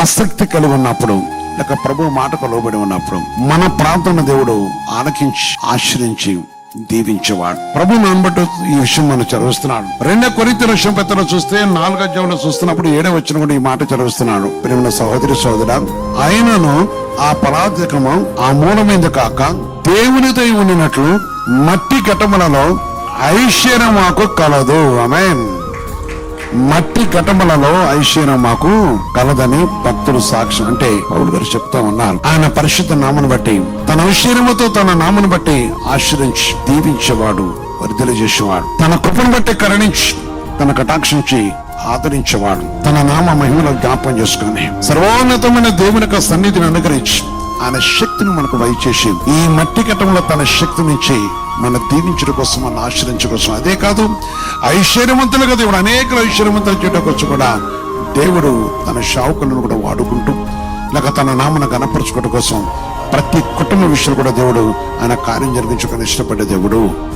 ఆసక్తి కలిగి ఉన్నప్పుడు లేక ప్రభు మాటకు లోబడి ఉన్నప్పుడు మన ప్రాంతం దేవుడు ఆలకించి ఆశ్రయించి దీవించేవాడు. ప్రభు నానబట్టు ఈ విషయం మనం చదివిస్తున్నాడు. రెండో కొరిత విషయం పెద్దలో చూస్తే నాలుగో అధ్యాయంలో చూస్తున్నప్పుడు ఏడో వచ్చిన కూడా ఈ మాట చదివిస్తున్నాడు. ప్రేమ సహోదరి సోదర ఆయనను ఆ పరాధికము ఆ మూలమైంది కాక దేవునితో ఉండినట్లు మట్టి ఘటములలో ఐశ్వర్యం మాకు కలదు. ఆమెన్. మట్టి ఘటములలో ఐశ్వర్యం మాకు కలదని భక్తుడు సాక్ష్యం. అంటే పౌరుడు గారు చెప్తా ఉన్నారు. ఆయన పరిశుద్ధ నామను బట్టి తన ఐశ్వర్యముతో తన నామను బట్టి ఆశ్రయించి దీవించేవాడు వర్ధలు చేసేవాడు తన కృపను బట్టి కరుణించి తన కటాక్షించి ఆదరించేవాడు. తన నామ మహిమలో జ్ఞాపం చేసుకుని సర్వోన్నతమైన దేవుని యొక్క సన్నిధిని అనుగ్రహించి ఆయన శక్తిని మనకు దయచేసి ఈ మట్టి ఘట్టంలో తన శక్తినిచ్చి మన దీవించడం కోసం మన ఆశ్రయించడం కోసం. అదే కాదు ఐశ్వర్యవంతులుగా దేవుడు అనేక ఐశ్వర్యవంతులు చేయడం కోసం కూడా దేవుడు తన షావుకులను కూడా వాడుకుంటూ లేక తన నామను గణపరచుకోవడం కోసం ప్రతి కుటుంబ విషయంలో కూడా దేవుడు ఆయన కార్యం జరిగించుకొని ఇష్టపడే దేవుడు.